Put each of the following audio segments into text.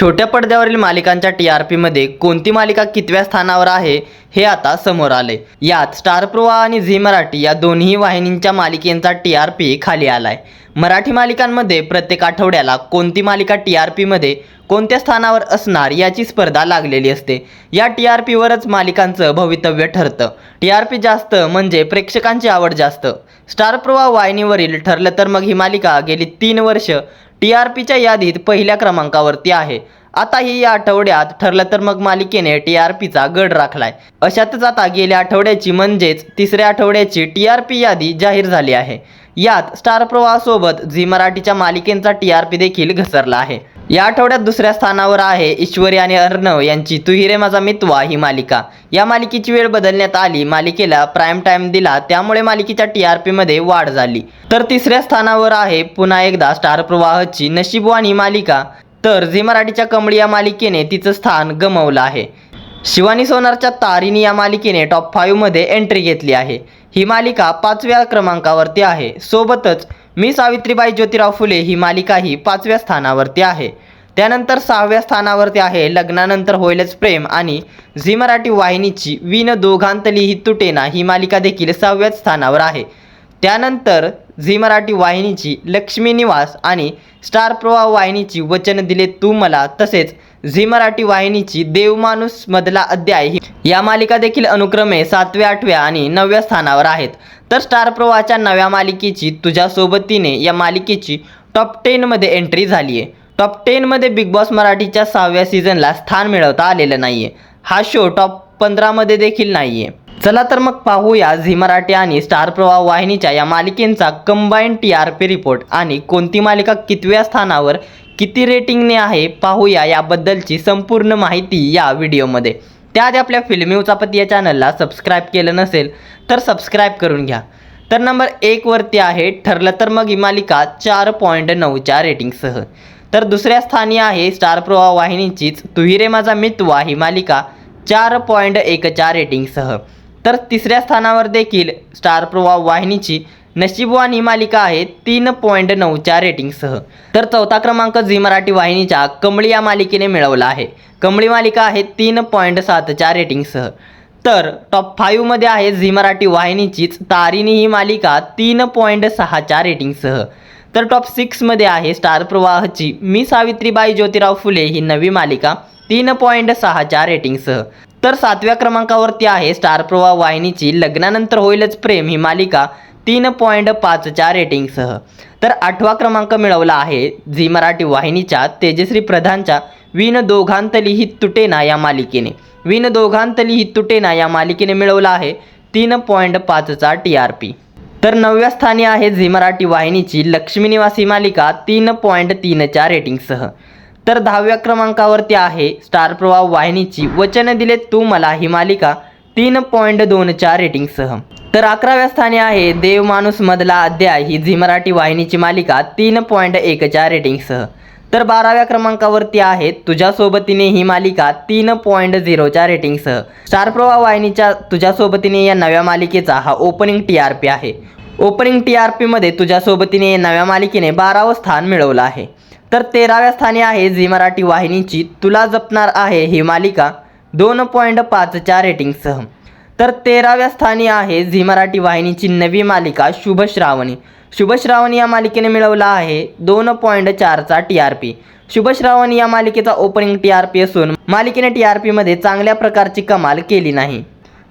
छोट्या पडद्यावरील मालिकांच्या T R पीमध्ये कोणती मालिका कितव्या स्थानावर आहे हे आता समोर आले यात स्टार प्रवाह आणि झी मराठी या दोन्ही वाहिनींच्या मालिकेंचा टी आर पी खाली आलाय. मराठी मालिकांमध्ये प्रत्येक आठवड्याला कोणती मालिका टी आर पीमध्ये कोणत्या स्थानावर असणार याची स्पर्धा लागलेली असते. या टी आर पीवरच मालिकांचं भवितव्य ठरतं. टी आर पी जास्त म्हणजे प्रेक्षकांची आवड जास्त. स्टार प्रवाह वाहिनीवरील ठरलं तर मग ही मालिका गेली तीन वर्ष. टी आर पीच्या यादीत पहिल्या क्रमांकावरती आहे. आताही या आठवड्यात ठरलं तर मग मालिकेने टी आर पीचा गड राखलाय. अशातच आता गेल्या आठवड्याची म्हणजेच तिसऱ्या आठवड्याची टी आर पी यादी जाहीर झाली आहे. यात स्टार प्रवाहासोबत झी मराठीच्या मालिकेंचा टी आर पी देखील घसरला आहे. या आठवड्यात दुसऱ्या स्थानावर आहे ईश्वरी आणि अर्णव यांची तू हिरे माझा मितवा ही मालिका. या मालिकेची वेळ बदलण्यात आली मालिकेला प्राईम टाईम दिला त्यामुळे मालिकेच्या टी आर पीमध्ये वाढ झाली. तर तिसऱ्या स्थानावर आहे पुन्हा एकदा स्टार प्रवाहची नशीबवान ही मालिका. तर झी मराठीच्या कमळी या मालिकेने तिचं स्थान गमावलं आहे. शिवानी सोनारच्या तारिणी या मालिकेने टॉप फाईव्हमध्ये एंट्री घेतली आहे. ही मालिका पाचव्या क्रमांकावरती आहे. सोबतच मी सावित्रीबाई ज्योतिराव फुले ही मालिका ही पाचव्या स्थानावरती आहे. त्यानंतर सहाव्या स्थानावरती आहे लग्नानंतर होईलच प्रेम आणि झी मराठी वाहिनीची विन दोघांतली ही तुटेना ही मालिका देखील सहाव्याच स्थानावर आहे. त्यानंतर झी मराठी वाहिनीची लक्ष्मी निवास आणि स्टार प्रवाह वाहिनीची वचन दिले तू मला. तसेच झी मराठी वाहिनीची देवमाणूस मधला अध्याय ही या मालिका देखील अनुक्रमे सातव्या आठव्या आणि नवव्या स्थानावर आहेत. तर स्टार प्रवाहच्या नव्या मालिकेची तुझ्या सोबतीने या मालिकेची टॉप टेनमध्ये एंट्री झाली आहे. टॉप टेनमध्ये बिग बॉस मराठीच्या सहाव्या सीझनला स्थान मिळवता आलेलं नाही आहे हा शो टॉप पंधरामध्ये देखील नाही आहे चला तर मग पाहूया झी मराठी आणि स्टार प्रवाह वाहिनीच्या या मालिकेंचा combine T R P report आणि कोणती मालिका कितव्या स्थानावर किती रेटिंगने आहे पाहूया याबद्दलची संपूर्ण माहिती या व्हिडिओमध्ये. त्याआधी आपल्या फिल्मी उचापती या चॅनलला सबस्क्राईब केलं नसेल तर सबस्क्राईब करून घ्या. तर नंबर एकवरती आहे ठरलं तर मग ही मालिका चार पॉईंट नऊच्या रेटिंगसह तर दुसऱ्या स्थानी आहे स्टार प्रवाह वाहिनीचीच तुही रे माझा मितवा ही मालिका चार पॉईंट एकच्या रेटिंगसह तर तिसऱ्या स्थानावर देखील स्टार प्रवाह वाहिनीची नशीबवान ही मालिका आहे तीन पॉईंट नऊच्या रेटिंगसह. तर चौथा क्रमांक झी मराठी वाहिनीच्या कमळी या मालिकेने मिळवला आहे. कमळी मालिका आहे तीन पॉईंट सातच्या रेटिंगसह. तर टॉप फाईव्हमध्ये आहे झी मराठी वाहिनीचीच तारिणी ही मालिका तीन पॉईंट सहाच्या रेटिंगसह. तर टॉप सिक्समध्ये आहे स्टार प्रवाहची मी सावित्रीबाई ज्योतिराव फुले ही नवी मालिका तीन पॉईंट सहाच्या रेटिंगसह. तर सातव्या क्रमांकावरती आहे स्टार प्रवाह वाहिनीची लग्नानंतर होईलच प्रेम ही मालिका तीन पॉईंट पाचच्या रेटिंगसह. तर आठवा क्रमांक मिळवला आहे झी मराठी वाहिनीच्या तेजश्री प्रधानच्या विन दोघांतली ही तुटेना या मालिकेने. विन दोघांतली ही तुटेना या मालिकेने मिळवला आहे तीन पॉईंट पाचचा टी आर पी. तर नवव्या स्थानी आहे झी मराठी वाहिनीची लक्ष्मी निवासी मालिका तीन पॉईंट तीनच्या रेटिंगसह. तर दहाव्या क्रमांकावरती आहे स्टार प्रवाह वाहिनीची वचन दिले तू मला ही मालिका तीन पॉईंट दोनच्या रेटिंगसह. तर अकराव्या स्थानी आहे देव माणूस मधला अध्याय ही झी मराठी वाहिनीची मालिका तीन पॉईंट एकच्या रेटिंगसह. तर बाराव्या क्रमांकावरती आहे तुझ्या सोबतीने ही मालिका तीन पॉईंट झिरोच्या रेटिंगसह. स्टार प्रवाह वाहिनीच्या तुझ्या सोबतीने या नव्या मालिकेचा हा ओपनिंग टी आर पी आहे. ओपनिंग टी आर पीमध्ये तुझ्या सोबतीने या नव्या मालिकेने बारावं स्थान मिळवलं आहे. तर तेराव्या स्थानी आहे झी मराठी वाहिनीची तुला जपणार आहे ही मालिका दोन पॉईंट पाचच्या रेटिंगसह. तर तेराव्या स्थानी आहे झी मराठी वाहिनीची नवी मालिका शुभश्रावणी. शुभश्रावणी या मालिकेने मिळवला आहे दोन पॉईंट चारचा टी आर पी. शुभश्रावणी या मालिकेचा ओपनिंग टी आर पी असून मालिकेने टी आर पीमध्ये चांगल्या प्रकारची कमाल केली नाही.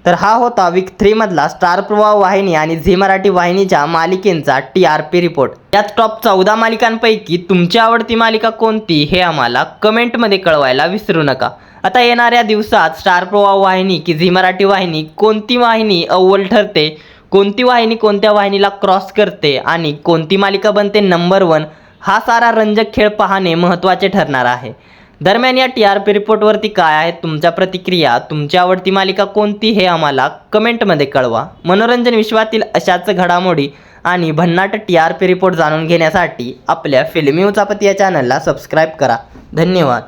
तर हा होता वीक थ्रीमधला स्टार प्रवाह वाहिनी आणि झी मराठी वाहिनीच्या मालिकेंचा टी आर पी रिपोर्ट यात टॉप चौदा मालिकांपैकी तुमची आवडती मालिका कोणती हे आम्हाला कमेंटमध्ये कळवायला विसरू नका. आता येणाऱ्या दिवसात स्टार प्रवाह वाहिनी की झी मराठी वाहिनी कोणती वाहिनी अव्वल ठरते? कोणती वाहिनी कोणत्या वाहिनीला क्रॉस करते आणि कोणती मालिका बनते नंबर वन हा सारा रंजक खेळ पाहणे महत्त्वाचे ठरणार आहे. दरम्यान या टी आर पी रिपोर्टवरती काय आहेत तुमच्या प्रतिक्रिया तुमची आवडती मालिका कोणती हे आम्हाला कमेंटमध्ये कळवा. मनोरंजन विश्वातील अशाच घडामोडी आणि भन्नाट टी आर पी रिपोर्ट जाणून घेण्यासाठी आपल्या फिल्मी उचापती या चॅनलला सबस्क्राईब करा. धन्यवाद.